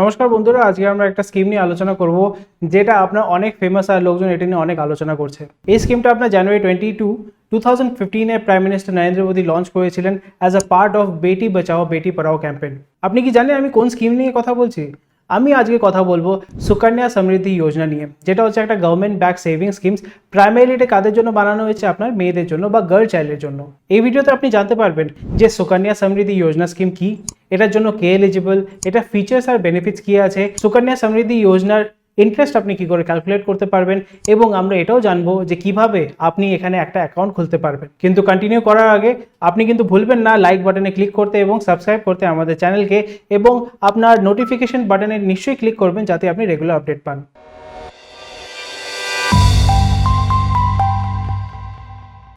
নমস্কার বন্ধুরা, আজকে আমরা একটা স্কিম নিয়ে আলোচনা করব, যেটা আপনার অনেক ফেমাস আর লোকজন এটা নিয়ে অনেক আলোচনা করছে। এই স্কিমটা আপনার January twenty two two thousand ফিফটিনে prime minister Narendra Modi launch করেছিলেন as a part of Beti Bachao Beti পড়াও ক্যাম্পেন আপনি কি জানেন আমি কোন স্কিম নিয়ে কথা বলছি? আমি আজকে কথা বলব সুকন্যা সমৃদ্ধি যোজনা নিয়ে, যেটা হচ্ছে একটা government back saving schemes primary এটা কাদের জন্য বানানো হয়েছে? আপনার মেয়েদের জন্য বা গার্ল চাইল্ডের জন্য। এই ভিডিওতে আপনি জানতে পারবেন যে সুকন্যা সমৃদ্ধি যোজনা স্কিম কি, এটার জন্য কে এলিজিবল এটা ফিচার্স আর বেনিফিটস কি আছে? সুকন্যা সমৃদ্ধি যোজনার ইন্টারেস্ট আপনি কি করে ক্যালকুলেট করতে পারবেন এবং আমরা এটাও জানব যে কীভাবে আপনি এখানে একটা অ্যাকাউন্ট খুলতে পারবেন। কিন্তু কন্টিনিউ করার আগে আপনি কিন্তু ভুলবেন না লাইক বাটনে ক্লিক করতে এবং সাবস্ক্রাইব করতে আমাদের চ্যানেলকে এবং আপনার নোটিফিকেশন বাটনে নিশ্চয়ই ক্লিক করবেন যাতে আপনি রেগুলার আপডেট পান।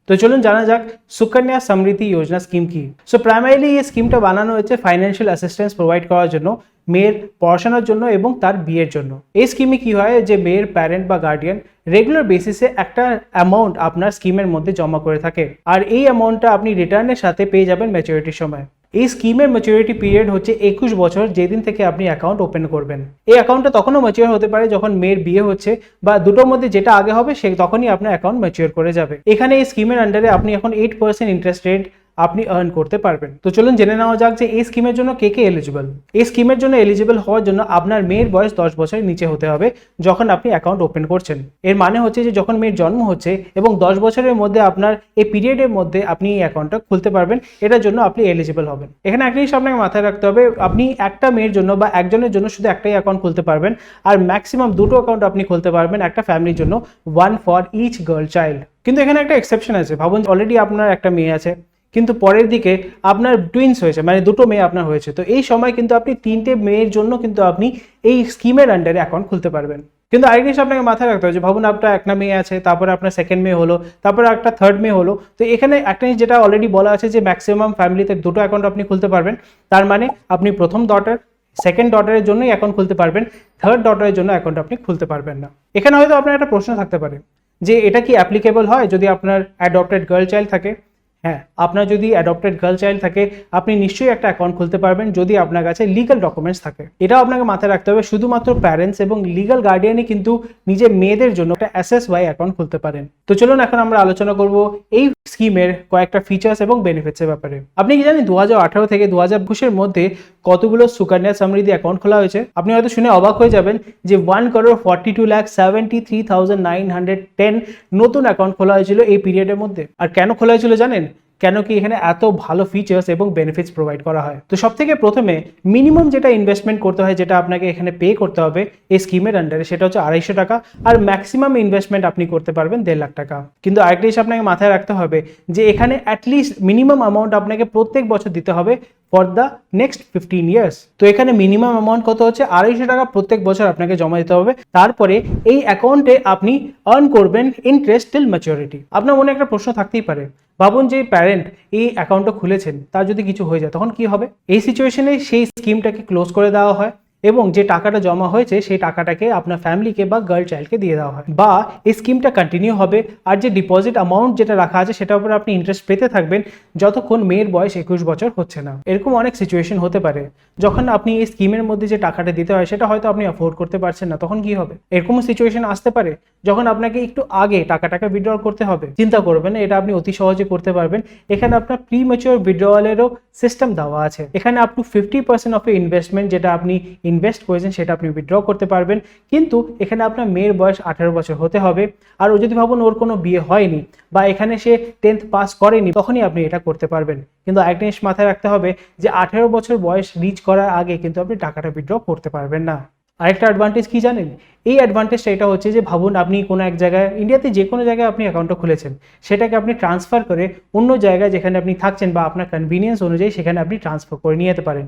তো চলুন জানা যাক, সুকন্যা সমৃদ্ধি যোজনা স্কিম কি? সো প্রাইমারিলি এই স্কিমটা বানানো হয়েছে ফাইন্যান্সিয়াল অ্যাসিস্ট্যান্স প্রোভাইড করার জন্য। মেয়ের পড়াশোনার জন্য এবং তার বিয়ের জন্য। এই স্কিমে কি হয় যে, মেয়ের প্যারেন্ট বা গার্ডিয়ান রেগুলার বেসিসে একটা অ্যামাউন্ট আপনার স্কিমের মধ্যে জমা করে থাকে। আর এই অ্যামাউন্টটা আপনি রিটার্নের সাথে পেয়ে যাবেন ম্যাচুরিটির সময়। এই স্কিমের ম্যাচুরিটি পিরিয়ড হচ্ছে একুশ বছর যেদিন থেকে আপনি অ্যাকাউন্ট ওপেন করবেন। এই অ্যাকাউন্টটা তখনও ম্যাচিওর হতে পারে যখন মেয়ের বিয়ে হচ্ছে বা দুটোর মধ্যে যেটা আগে হবে সে তখনই আপনার অ্যাকাউন্ট ম্যাচিওর করে যাবে। এখানে এই স্কিমের আন্ডারে আপনি এখন এইট পার্সেন্ট ইন্টারেস্ট রেট আপনি আর্ন করতে পারবেন। তো চলুন জেনে নেওয়া যাক যে এই স্কিমের জন্য কে কে এলিজিবল এই স্কিমের জন্য এলিজিবল হওয়ার জন্য আপনার মেয়ের বয়স দশ বছরের নিচে হতে হবে যখন আপনি অ্যাকাউন্ট ওপেন করছেন। এর মানে হচ্ছে যে যখন মেয়ের জন্ম হচ্ছে এবং দশ বছরের মধ্যে আপনার এই পিরিয়ডের মধ্যে আপনি এই অ্যাকাউন্টটা খুলতে পারবেন, এটার জন্য আপনি এলিজিবল হবেন। এখানে একটা জিনিস আপনাকে মাথায় রাখতে হবে, আপনি একটা মেয়ের জন্য বা একজনের জন্য শুধু একটাই অ্যাকাউন্ট খুলতে পারবেন আর ম্যাক্সিমাম দুটো অ্যাকাউন্ট আপনি খুলতে পারবেন একটা ফ্যামিলির জন্য one for each girl child কিন্তু এখানে একটা এক্সেপশন আছে, ভাবুন অলরেডি আপনার একটা মেয়ে আছে। কিন্তু পরের দিকে আপনার টুইন্স হয়েছে মানে দুটো মেয়ে আপনার হয়েছে। তো এই সময় কিন্তু আপনি তিনটে মেয়ের জন্য কিন্তু আপনি এই স্কিমের আন্ডারে অ্যাকাউন্ট খুলতে পারবেন। কিন্তু আরেক জিনিস আপনাকে মাথায় রাখতে হবে যে, ভাবুন আপনার একটা মেয়ে আছে, তারপরে আপনার সেকেন্ড মেয়ে হলো, তারপরে একটা থার্ড মেয়ে হলো। তো এখানে একটা জিনিস যেটা অলরেডি বলা আছে যে ম্যাক্সিমাম ফ্যামিলিতে দুটো অ্যাকাউন্ট আপনি খুলতে পারবেন। তার মানে আপনি প্রথম ডটার সেকেন্ড ডটারের জন্যই অ্যাকাউন্ট খুলতে পারবেন থার্ড ডটারের জন্য অ্যাকাউন্ট আপনি খুলতে পারবেন না। এখানে হয়তো আপনার একটা প্রশ্ন থাকতে পারে যে, এটা কি অ্যাপ্লিকেবল হয়? যদি আপনার অ্যাডপ্টেড গার্ল চাইল্ড থাকে হ্যাঁ আপনার যদি অ্যাডপ্টেড গার্ল চাইল্ড থাকে, আপনি নিশ্চয়ই একটা অ্যাকাউন্ট খুলতে পারবেন যদি আপনার কাছে লিগাল ডকুমেন্টস থাকে। এটাও আপনাকে মাথায় রাখতে হবে, শুধুমাত্র প্যারেন্টস এবং লিগাল গার্ডিয়ানই কিন্তু নিজের মেয়েদের জন্য একটা এসএস ওয়াই অ্যাকাউন্ট খুলতে পারেন। তো চলুন এখন আমরা আলোচনা করব এই স্কিমের কয়েকটা ফিচার্স এবং বেনিফিটসের ব্যাপারে। আপনি কি জানেন দু হাজার আঠারো থেকে দু হাজার মধ্যে কতগুলো সুকন্যা সমৃদ্ধি অ্যাকাউন্ট খোলা হয়েছে? আপনি হয়তো শুনে অবাক হয়ে যাবেন যে one crore forty two lakh seventy three thousand nine hundred ten নতুন অ্যাকাউন্ট খোলা হয়েছিল এই পিরিয়ডের মধ্যে। আর কেন খোলা হয়েছিল জানেন? কেন কি এখানে এত ভালো ফিচার্স এবং বেনিফিটস প্রোভাইড করা হয়? তো সব থেকে প্রথমে মিনিমাম যেটা ইনভেস্টমেন্ট করতে হয়, যেটা আপনাকে এখানে পে করতে হবে এই স্কিমের আন্ডারে সেটা হচ্ছে আড়াইশো টাকা। আর ম্যাক্সিমাম ইনভেস্টমেন্ট আপনি করতে পারবেন দেড় লাখ টাকা। কিন্তু আরেকটা আপনাকে মাথায় রাখতে হবে যে এখানে অ্যাটলিস্ট মিনিমাম অ্যামাউন্ট আপনাকে প্রত্যেক বছর দিতে হবে for the next fifteen years তো এখানে মিনিমাম অ্যামাউন্ট কত হচ্ছে? আড়াইশো টাকা প্রত্যেক বছর আপনাকে জমা দিতে হবে। তারপরে এই অ্যাকাউন্টে আপনি আর্ন করবেন ইন্টারেস্ট টিল ম্যাচুরিটি আপনার মনে একটা প্রশ্ন থাকতেই পারে। ভাবুন যে প্যারেন্ট এই অ্যাকাউন্টটা খুলেছেন, তার যদি কিছু হয়ে যায়, তখন কি হবে? এই সিচুয়েশনে সেই স্কিমটাকে ক্লোজ করে দেওয়া হয়। এবং যে টাকাটা জমা হয়েছে সেই টাকাটাকে আপনার ফ্যামিলিকে বা গার্ল চাইল্ডকে দিয়ে দেওয়া হয় বা এই স্কিমটা কন্টিনিউ হবে আর যে ডিপোজিট অ্যামাউন্ট যেটা রাখা আছে সেটার উপর আপনি ইন্টারেস্ট পেতে থাকবেন যতক্ষণ মেয়ের বয়স একুশ বছর হচ্ছে না। এরকম অনেক সিচুয়েশন হতে পারে। যখন আপনি এই স্কিমের মধ্যে যে টাকাটা দিতে হয় সেটা হয়তো আপনি অ্যাফোর্ড করতে পারছেন না, তখন কি হবে? এরকমও সিচুয়েশন আসতে পারে যখন আপনাকে একটু আগে টাকাটাকে উইথড্র করতে হবে। চিন্তা করবেন এটা আপনি অতি সহজে করতে পারবেন। এখানে আপনার প্রি ম্যাচিওর সিস্টেম দেওয়া আছে। এখানে up to fifty percent of investment যেটা আপনি ইনভেস্ট করেছেন, সেটা আপনি উইথড্র করতে পারবেন। কিন্তু এখানে আপনার মেয়ের বয়স আঠারো বছর হতে হবে। আর ও যদি ভাবুন ওর কোনো বিয়ে হয়নি বা এখানে সে টেন্থ পাস করেনি, তখনই আপনি এটা করতে পারবেন। কিন্তু একটা জিনিস মাথায় রাখতে হবে যে আঠেরো বছর বয়স রিচ করার আগে কিন্তু আপনি টাকাটা উইথড্র করতে পারবেন না। আরেকটা অ্যাডভান্টেজ কি জানেন? এই অ্যাডভান্টেজটা এটা হচ্ছে যে ভাবুন আপনি কোনো এক জায়গায় ইন্ডিয়াতে যে কোনো জায়গায় আপনি অ্যাকাউন্টটা খুলেছেন, সেটাকে আপনি ট্রান্সফার করে অন্য জায়গায় যেখানে আপনি থাকছেন বা আপনার কনভিনিয়েন্স অনুযায়ী সেখানে আপনি ট্রান্সফার করে নিয়ে যেতে পারেন।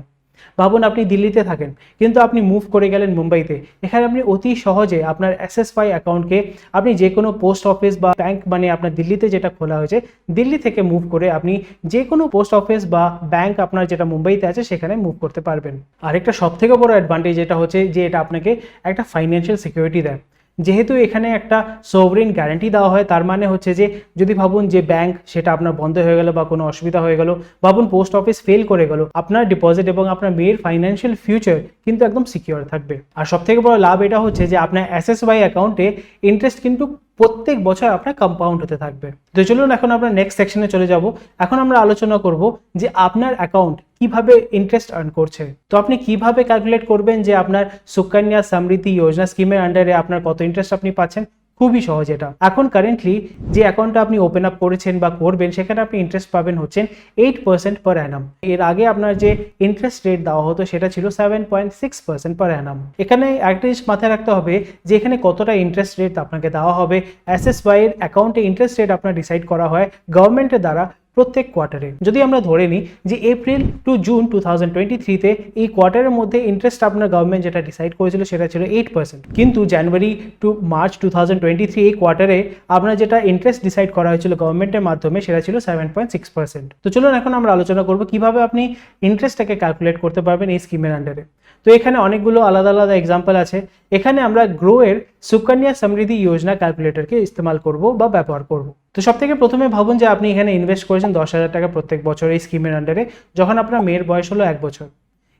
ভাবুন আপনি দিল্লিতে থাকেন, কিন্তু আপনি মুভ করে গেলেন মুম্বাইতে। এখানে আপনি অতি সহজে আপনার এসএসওয়াই অ্যাকাউন্টকে আপনি যে কোনো পোস্ট অফিস বা ব্যাংক মানে আপনার দিল্লিতে যেটা খোলা হয়েছে, দিল্লি থেকে মুভ করে আপনি যে কোনো পোস্ট অফিস বা ব্যাংক আপনার যেটা মুম্বাইতে আছে সেখানে মুভ করতে পারবেন। আরেকটা সব থেকে বড় অ্যাডভান্টেজ যেটা হচ্ছে যে এটা আপনাকে একটা ফাইন্যান্সিয়াল সিকিউরিটি দেয়। যেহেতু এখানে একটা সোভরিন গ্যারান্টি দেওয়া হয়, তার মানে হচ্ছে যে যদি ভাবুন যে ব্যাংক সেটা আপনার বন্ধ হয়ে গেল বা কোনো অসুবিধা হয়ে গেল, ভাবুন পোস্ট অফিস ফেল করে গেল, আপনার ডিপোজিট এবং আপনার মেয়ের ফাইন্যান্সিয়াল ফিউচার কিন্তু একদম সিকিওর থাকবে। আর সব থেকে বড় লাভ এটা হচ্ছে যে আপনার এসএসওয়াই অ্যাকাউন্টে ইন্টারেস্ট কিন্তু প্রত্যেক বছর আপনার কম্পাউন্ড হতে থাকবে। তো চলুন এখন আমরা নেক্সট সেকশনে চলে যাব। এখন আমরা আলোচনা করব যে আপনার অ্যাকাউন্ট কীভাবে ইন্টারেস্ট আর্ন করছে? তো আপনি কীভাবে ক্যালকুলেট করবেন যে আপনার সুকন্যা সমৃদ্ধি যোজনা স্কিমের আন্ডারে আপনার কত ইন্টারেস্ট আপনি পাচ্ছেন? খুবই সহজ এটা। এখন কারেন্টলি যে অ্যাকাউন্টটা আপনি ওপেন আপ করেছেন বা করবেন, সেখানে আপনি ইন্টারেস্ট পাবেন হচ্ছেন এইট পার্সেন্ট পার অ্যানাম এর আগে আপনার যে ইন্টারেস্ট রেট দেওয়া হতো, সেটা ছিল seven point six percent per annum এখানে একটা জিনিস মাথায় রাখতে হবে যে এখানে কতটা ইন্টারেস্ট রেট আপনাকে দেওয়া হবে। এস এস এর অ্যাকাউন্টে ইন্টারেস্ট রেট আপনার ডিসাইড করা হয়। গভর্নমেন্টের দ্বারা প্রত্যেক কোয়ার্টারে যদি আমরা ধরে নিই যে April to June two thousand twenty থ্রিতে এই কোয়ার্টারের মধ্যে ইন্টারেস্ট আপনার গভর্নমেন্ট যেটা ডিসাইড করেছিল সেটা ছিল এইট পার্সেন্ট কিন্তু January to March two thousand twenty three এই কোয়ার্টারে আপনার যেটা ইন্টারেস্ট ডিসাইড করা হয়েছিল গভর্নমেন্টের মাধ্যমে সেটা ছিল সেভেন পয়েন্ট সিক্স পার্সেন্ট তো চলুন এখন আমরা আলোচনা করব কীভাবে আপনি ইন্টারেস্টটাকে ক্যালকুলেট করতে পারবেন এই স্কিমের আন্ডারে তো এখানে অনেকগুলো আলাদা আলাদা এক্সাম্পল আছে। এখানে আমরা গ্রো এর সুকন্যা সমৃদ্ধি যোজনা ক্যালকুলেটরকে ইস্তেমাল করব বা ব্যবহার করব। তো সব থেকে প্রথমে ভাবুন যে আপনি এখানে ইনভেস্ট করেছেন দশ হাজার টাকা প্রত্যেক বছর এই স্কিমের আন্ডারে যখন আপনার মেয়ের বয়স হলো এক বছর।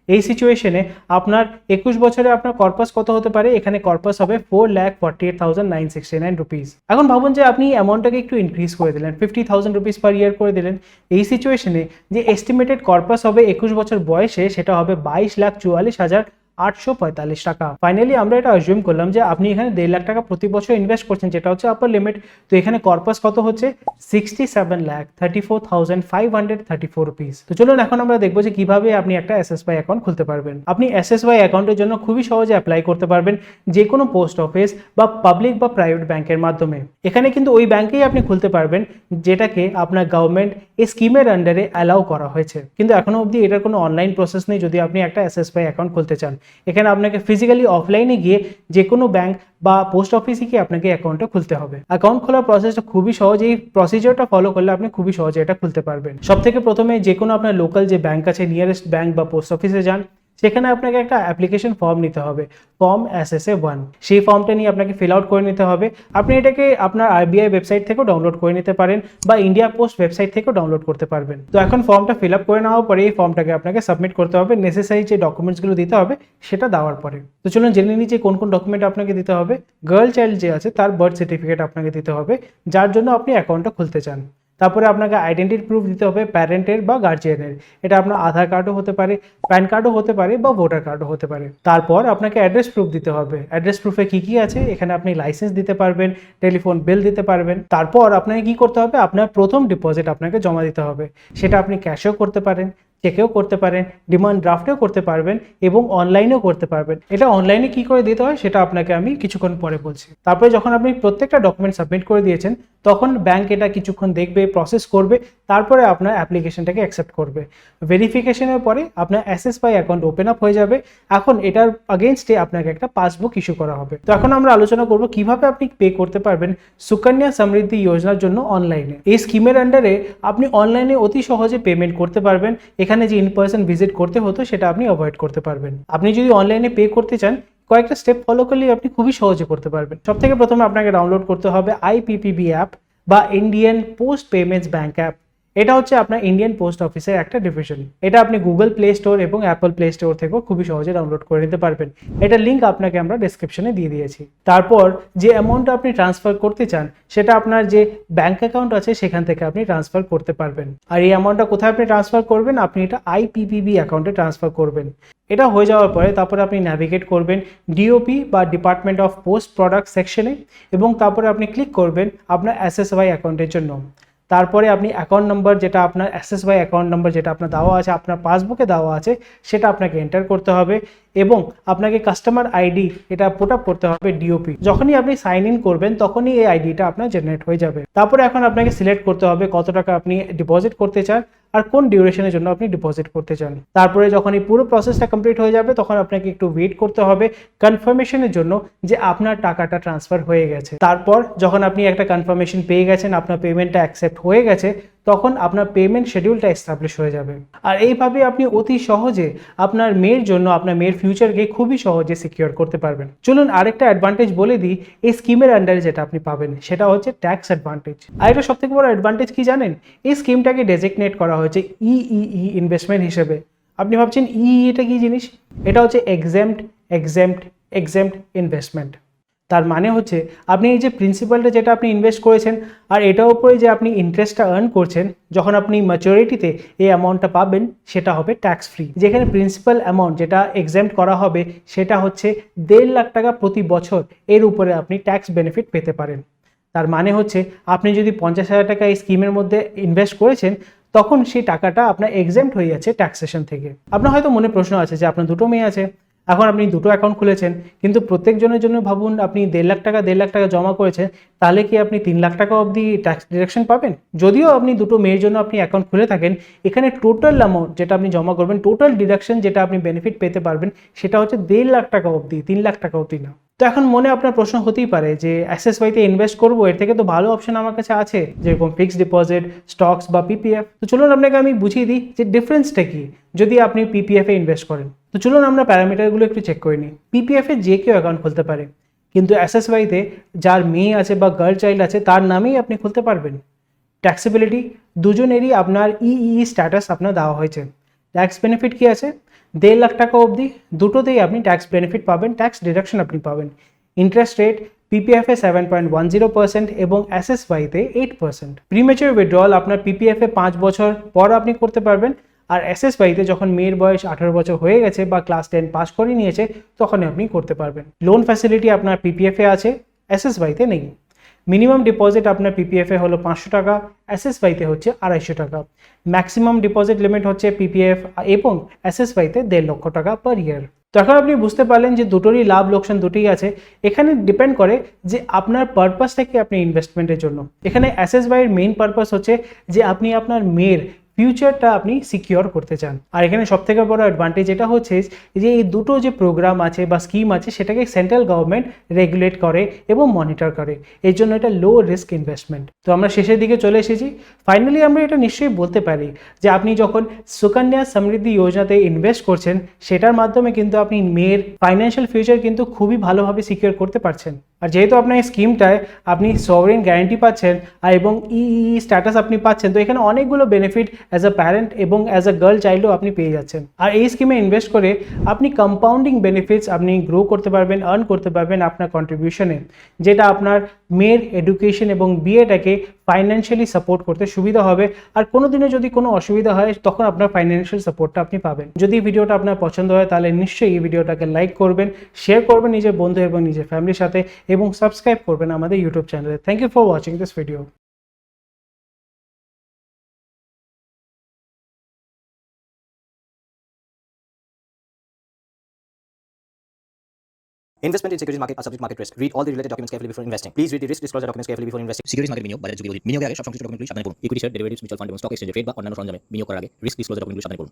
এই সিচুয়েশনে আপনার একুশ বছরে আপনার কর্পাস কত হতে পারে? এখানে কর্পাস হবে four lakh forty eight thousand nine sixty nine rupees এখন ভাবুন যে আপনি অ্যামাউন্টটাকে একটু ইনক্রিজ করে দিলেন fifty thousand rupees per year করে দিলেন। এই সিচুয়েশনে যে এস্টিমেটেড কর্পাস হবে একুশ বছর বয়সে, সেটা হবে বাইশ লাখ চুয়াল্লিশ হাজার আটশো পঁয়তাল্লিশ টাকা। ফাইনালি আমরা এটা অজিউম করলাম যে আপনি এখানে দেড় লাখ টাকা প্রতি বছর ইনভেস্ট করছেন, যেটা হচ্ছে আপার লিমিট তো এখানে কর্পাস কত হচ্ছে? Sixty seven lakh thirty four thousand five hundred thirty four rupees তো চলুন এখন আমরা দেখব যে কীভাবে আপনি একটা এসএসওয়াই অ্যাকাউন্ট খুলতে পারবেন। আপনি এসএসওয়াই অ্যাকাউন্টের জন্য খুবই সহজে অ্যাপ্লাই করতে পারবেন যে কোনো পোস্ট অফিস বা পাবলিক বা প্রাইভেট ব্যাংকের মাধ্যমে। এখানে কিন্তু ওই ব্যাংকেই আপনি খুলতে পারবেন যেটাকে আপনার গভর্নমেন্ট এই স্কিমের আন্ডারে অ্যালাউ করা হয়েছে। কিন্তু এখনও অবধি এটার কোনো অনলাইন প্রসেস নেই যদি আপনি একটা এসএসওয়াই অ্যাকাউন্ট খুলতে চান। এখানে আপনাকে ফিজিক্যালি অফলাইনে গিয়ে যে কোনো ব্যাংক বা পোস্ট অফিসে গিয়ে আপনাকে অ্যাকাউন্টটা খুলতে হবে। অ্যাকাউন্ট খোলার প্রসেসটা খুবই সহজ। এই প্রসিজারটা ফলো করলে আপনি খুবই সহজে এটা খুলতে পারবেন। সব থেকে প্রথমে যে কোনো আপনার লোকাল যে ব্যাংক আছে নিয়ারেস্ট ব্যাংক বা পোস্ট অফিসে যান। সেখানে আপনাকে একটা অ্যাপ্লিকেশন ফর্ম নিতে হবে form S S A one সেই ফর্মটা নিয়ে আপনাকে ফিল আউট করে নিতে হবে। আপনি এটাকে আপনার আরবিআই ওয়েবসাইট থেকেও ডাউনলোড করে নিতে পারেন বা ইন্ডিয়া পোস্ট ওয়েবসাইট থেকেও ডাউনলোড করতে পারবেন। তো এখন ফর্মটা ফিল আপ করে নেওয়ার পরে এই ফর্মটাকে আপনাকে সাবমিট করতে হবে। নেসেসারি যে ডকুমেন্টসগুলো দিতে হবে, সেটা দেওয়ার পরে। তো চলুন জেনে নিই যে কোন কোন ডকুমেন্ট আপনাকে দিতে হবে। গার্ল চাইল্ড যে আছে, তার বার্থ সার্টিফিকেট আপনাকে দিতে হবে, যার জন্য আপনি অ্যাকাউন্টটা খুলতে চান। তারপরে আপনাকে আইডেন্টিটি প্রুফ দিতে হবে প্যারেন্টের বা গার্জিয়ানের এটা আপনার আধার কার্ডও হতে পারে প্যান কার্ডও হতে পারে বা ভোটার কার্ডও হতে পারে। তারপর আপনাকে অ্যাড্রেস প্রুফ দিতে হবে। অ্যাড্রেস প্রুফে কী কী আছে? এখানে আপনি লাইসেন্স দিতে পারবেন টেলিফোন বিল দিতে পারবেন। তারপর আপনাকে কি করতে হবে? আপনার প্রথম ডিপোজিট আপনাকে জমা দিতে হবে। সেটা আপনি ক্যাশেও করতে পারেন। চেকেও করতে পারেন ডিমান্ড ড্রাফটেও করতে পারবেন এবং অনলাইনেও করতে পারবেন। এটা অনলাইনে কি করে দিতে হয় সেটা আপনাকে আমি কিছুক্ষণ পরে বলছি। তারপরে যখন আপনি প্রত্যেকটা ডকুমেন্ট সাবমিট করে দিয়েছেন, তখন ব্যাংক এটা কিছুক্ষণ দেখবে প্রসেস করবে, তারপরে আপনার অ্যাপ্লিকেশনটাকে অ্যাকসেপ্ট করবে। ভেরিফিকেশনের পরে আপনার এসএসআই অ্যাকাউন্ট ওপেন আপ হয়ে যাবে। এখন এটার আগেনস্টে আপনাকে একটা পাসবুক ইস্যু করা হবে। তো এখন আমরা আলোচনা করব কীভাবে আপনি পে করতে পারবেন সুকন্যা সমৃদ্ধি যোজনার জন্য অনলাইনে এই স্কিমের আন্ডারে আপনি অনলাইনে অতি সহজে পেমেন্ট করতে পারবেন। এখানে যে ইন পার্সন ভিজিট করতে হতো, সেটা আপনি অ্যাভয়েড করতে পারবেন। আপনি যদি অনলাইনে পে করতে চান, কয়েকটা স্টেপ ফলো করলে আপনি খুবই সহজে করতে পারবেন। সব থেকে প্রথমে আপনাকে ডাউনলোড করতে হবে আইপিপিবি অ্যাপ বা Indian post payments bank app এটা হচ্ছে আপনার ইন্ডিয়ান পোস্ট অফিসের একটা ডিভিশন এটা আপনি গুগল প্লে স্টোর এবং অ্যাপল প্লে স্টোর থেকেও খুবই সহজে ডাউনলোড করে নিতে পারবেন। এটা লিঙ্ক আপনাকে আমরা ডিসক্রিপশনে দিয়ে দিয়েছি। তারপর যে অ্যামাউন্টটা আপনি ট্রান্সফার করতে চান, সেটা আপনার যে ব্যাংক অ্যাকাউন্ট আছে, সেখান থেকে আপনি ট্রান্সফার করতে পারবেন। আর এই অ্যামাউন্টটা কোথায় আপনি ট্রান্সফার করবেন? আপনি এটা আইপিপিবি অ্যাকাউন্টে ট্রান্সফার করবেন। এটা হয়ে যাওয়ার পরে তারপরে আপনি ন্যাভিগেট করবেন ডিওপি বা ডিপার্টমেন্ট অফ পোস্ট প্রোডাক্ট সেকশনে এবং তারপরে আপনি ক্লিক করবেন আপনার এসএসওয়াই অ্যাকাউন্টের জন্য। তারপরে আপনি অ্যাকাউন্ট নাম্বার যেটা আপনার এসএসওয়াই অ্যাকাউন্ট নাম্বার যেটা আপনার দেওয়া আছে, আপনার পাসবুকে দেওয়া আছে, সেটা আপনাকে এন্টার করতে হবে। এবং আপনাকে কাস্টমার আইডি এটা পুট করতে হবে ডিওপি যখনই আপনি সাইন ইন করবেন, তখনই এই আইডিটা আপনার জেনারেট হয়ে যাবে। তারপরে এখন আপনাকে সিলেক্ট করতে হবে কত টাকা আপনি ডিপোজিট করতে চান আর কোন ডিউরেশনের জন্য আপনি ডিপোজিট করতে চান। তারপরে যখন এই পুরো প্রসেসটা কমপ্লিট হয়ে যাবে, তখন আপনাকে একটু ওয়েট করতে হবে কনফার্মেশনের জন্য যে আপনার টাকাটা ট্রান্সফার হয়ে গেছে। তারপর যখন আপনি একটা কনফার্মেশন পেয়ে গেছেন, আপনার পেমেন্টটা অ্যাকসেপ্ট হয়ে গেছে তখন আপনার পেমেন্ট শিডিউলটা এস্টাবলিশ হয়ে যাবে। আর এইভাবে আপনি অতি সহজে আপনার মেয়ের জন্য আপনার মেয়ের ফিউচারকে খুবই সহজে সিকিউর করতে পারবেন। চলুন আরেকটা অ্যাডভান্টেজ বলে দিই, এই স্কিমের আন্ডারে যেটা আপনি পাবেন, সেটা হচ্ছে ট্যাক্স অ্যাডভান্টেজ আর এটা সবথেকে বড় অ্যাডভান্টেজ কি জানেন? এই স্কিমটাকে ডেজিগনেট করা হয়েছে ইই ইনভেস্টমেন্ট হিসেবে। আপনি ভাবছেন ই এটা কি জিনিস? এটা হচ্ছে এক্সামড এক্সামড এক্সামড ইনভেস্টমেন্ট তার মানে হচ্ছে আপনি এই যে প্রিন্সিপালটা যেটা আপনি ইনভেস্ট করেছেন আর এটার উপরে যে আপনি ইন্টারেস্টটা আর্ন করছেন, যখন আপনি ম্যাচুরিটিতে এই অ্যামাউন্টটা পাবেন, সেটা হবে ট্যাক্স ফ্রি যেখানে প্রিন্সিপাল অ্যামাউন্ট যেটা এক্সাম করা হবে, সেটা হচ্ছে দেড় লাখ টাকা প্রতি বছর এর উপরে আপনি ট্যাক্স বেনিফিট পেতে পারেন। তার মানে হচ্ছে আপনি যদি পঞ্চাশ হাজার টাকা এই স্কিমের মধ্যে ইনভেস্ট করেছেন, তখন সেই টাকাটা আপনার এক্সাম্ট হয়ে যাচ্ছে ট্যাক্সেশন থেকে। আপনার হয়তো মনে প্রশ্ন আছে যে আপনার দুটো মেয়ে আছে এখন আপনি দুটো অ্যাকাউন্ট খুলেছেন, কিন্তু প্রত্যেকজনের জন্য ভাবুন আপনি দেড় লাখ টাকা, দেড় লাখ টাকা জমা করেছেন, তাহলে কি আপনি তিন লাখ টাকা অবধি ট্যাক্স ডিডাকশন পাবেন? যদিও আপনি দুটো মেয়ের জন্য আপনি অ্যাকাউন্ট খুলে থাকেন, এখানে টোটাল অ্যামাউন্ট যেটা আপনি জমা করবেন টোটাল ডিডাকশন যেটা আপনি বেনিফিট পেতে পারবেন, সেটা হচ্ছে দেড় লাখ টাকা অবধি, তিন লাখ টাকা অবধি না। তো এখন মনে আপনার প্রশ্ন হতেই পারে যে অ্যাসেস ওয়াইতে ইনভেস্ট করব, এর থেকে তো ভালো অপশন আমার কাছে আছে, যেরকম ফিক্সড ডিপোজিট স্টকস বা পিপিএফ তো চলুন আপনাকে আমি বুঝিয়ে দিই যে ডিফারেন্সটা কি, যদি আপনি পিপিএফ ইনভেস্ট করেন। তো চলুন আমরা প্যারামিটারগুলো একটু চেক করে নিই। পিপিএফ যে কেউ অ্যাকাউন্ট খুলতে পারে, কিন্তু এস ওয়াইতে যার মেয়ে আছে বা গার্ল চাইল্ড আছে, তার নামেই আপনি খুলতে পারবেন। ট্যাক্সিবিলিটি দুজনেরই আপনার ইই স্ট্যাটাস আপনার দেওয়া হয়েছে। ট্যাক্স বেনিফিট কি আছে? দেড় লাখ টাকা অবধি দুটোতেই আপনি ট্যাক্স বেনিফিট পাবেন ট্যাক্স ডিডাকশন আপনি পাবেন। Interest rate পিপিএফে seven point one zero percent এবং এসএসওয়াইতে এইট পার্সেন্ট প্রিমেচার উইথড্রল আপনার পিপিএফে পাঁচ বছর পর আপনি করতে পারবেন। আর এসএসওয়াইতে যখন মেয়ের বয়স আঠারো বছর হয়ে গেছে বা ক্লাস টেন পাস করে নিয়েছে তখন আপনি করতে পারবেন। লোন ফ্যাসিলিটি আপনার পিপিএফে আছে এসএসওয়াইতে নেই। মিনিমাম ডিপোজিট আপনার পিপিএফে হলো পাঁচশো টাকা এসএসওয়াইতে হচ্ছে আড়াইশো টাকা। ম্যাক্সিমাম ডিপোজিট লিমিট হচ্ছে পিপিএফ এবং এসএসওয়াইতে দেড় লক্ষ টাকা পার ইয়ার তো এখন আপনি বুঝতে পারলেন যে দুটোরই লাভ লোকসান দুটোই আছে। এখানে ডিপেন্ড করে যে আপনার পারপাসটা কি আপনি ইনভেস্টমেন্টের জন্য। এখানে এসএসওয়াইয়ের মেইন পারপাস হচ্ছে যে আপনি আপনার মেয়ের ফিউচারটা আপনি সিকিওর করতে চান। আর এখানে সব থেকে বড় অ্যাডভান্টেজ এটা হচ্ছে যে এই দুটো যে প্রোগ্রাম আছে বা স্কিম আছে, সেটাকে সেন্ট্রাল গভর্নমেন্ট রেগুলেট করে এবং মনিটর করে। এর জন্য এটা লো রিস্ক ইনভেস্টমেন্ট তো আমরা শেষের দিকে চলে এসেছি। ফাইনালি আমরা এটা নিশ্চয়ই বলতে পারি যে আপনি যখন সুকন্যা সমৃদ্ধি যোজনাতে ইনভেস্ট করছেন, সেটার মাধ্যমে কিন্তু আপনি মেয়ের ফাইন্যান্সিয়াল ফিউচার কিন্তু খুবই ভালোভাবে সিকিওর করতে পারছেন। আর যেহেতু আপনার এই স্কিমটায় আপনি সভারেন গ্যারান্টি পাচ্ছেন, আর এবং ই স্ট্যাটাস আপনি পাচ্ছেন, তো এখানে অনেকগুলো বেনিফিট অ্যাজ আ প্যারেন্ট এবং অ্যাজ আ গার্ল চাইল্ডও আপনি পেয়ে যাচ্ছেন। আর এই স্কিমে ইনভেস্ট করে আপনি কম্পাউন্ডিং বেনিফিটস আপনি গ্রো করতে পারবেন আর্ন করতে পারবেন আপনার কন্ট্রিবিউশনে যেটা আপনার মেয়ের এডুকেশন এবং বিএটাকে ফাইন্যান্সিয়ালি সাপোর্ট করতে সুবিধা হবে। আর কোনো দিনে যদি কোনো অসুবিধা হয়, তখন আপনার ফাইন্যান্সিয়াল সাপোর্টটা আপনি পাবেন। যদি ভিডিওটা আপনার পছন্দ হয়, তাহলে নিশ্চয়ই এই ভিডিওটাকে লাইক করবেন শেয়ার করবেন নিজের বন্ধু এবং নিজের ফ্যামিলির সাথে এবং সাবস্ক্রাইব করবেন আমাদের ইউটিউব চ্যানেলে thank you for watching this video Investment in securities market are subject to market risk. Read all the related documents carefully before investing. Please read the risk disclosure documents carefully before investing. Securities market বিনিয়োগ বাজারে ঝুঁকি অধিক বিনিয়োগের আগে সব সংশ্লিষ্ট ডকুমেন্টগুলি সাবধানে পড়ুন equity share derivatives mutual fund এবং স্টক এক্সচেঞ্জে ট্রেড বা অন্যান্য সরঞ্জামে বিনিয়োগ করার আগে রিস্ক ডিসক্লোজার ডকুমেন্টগুলি সাবধানে পড়ুন